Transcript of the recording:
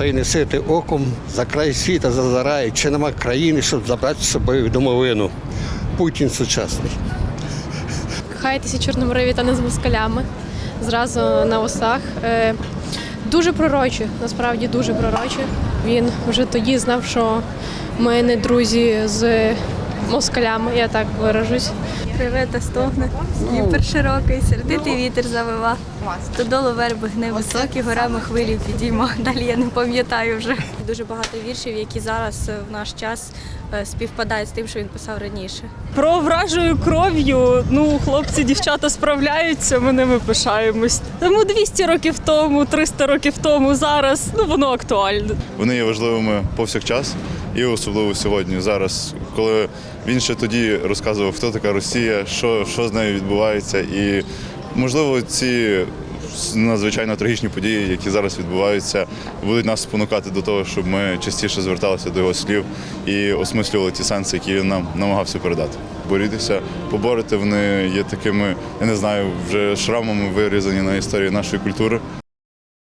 та й несити оком за край світа зазирає, чи нема країни, щоб забрати з собою домовину. Путін сучасний. Кохаєтеся Чорноморові та не з москалями. Зразу на усах. Е, Дуже пророче, насправді дуже пророче. Він вже тоді знав, що ми не друзі з москалями, я так виражусь. Реве та стогне, Дніпер широкий, сердитий вітер завива. Додолу верби гне високі, горами хвилі підійма. Далі я не пам'ятаю вже. Дуже багато віршів, які зараз е, в наш час е, співпадають з тим, що він писав раніше. Про вражою кров'ю, ну, хлопці, дівчата справляються, ми ними пишаємось. Тому 200 років тому, 300 років тому, зараз, ну воно актуальне. Вони є важливими повсякчас і особливо сьогодні. Зараз, коли він ще тоді розказував, хто така Росія, що, що з нею відбувається, і можливо ці надзвичайно трагічні події, які зараз відбуваються, будуть нас спонукати до того, щоб ми частіше зверталися до його слів і осмислювали ті сенси, які він нам намагався передати. Борітися, поборити вони є такими, я не знаю, вже шрамами вирізані на історії нашої культури.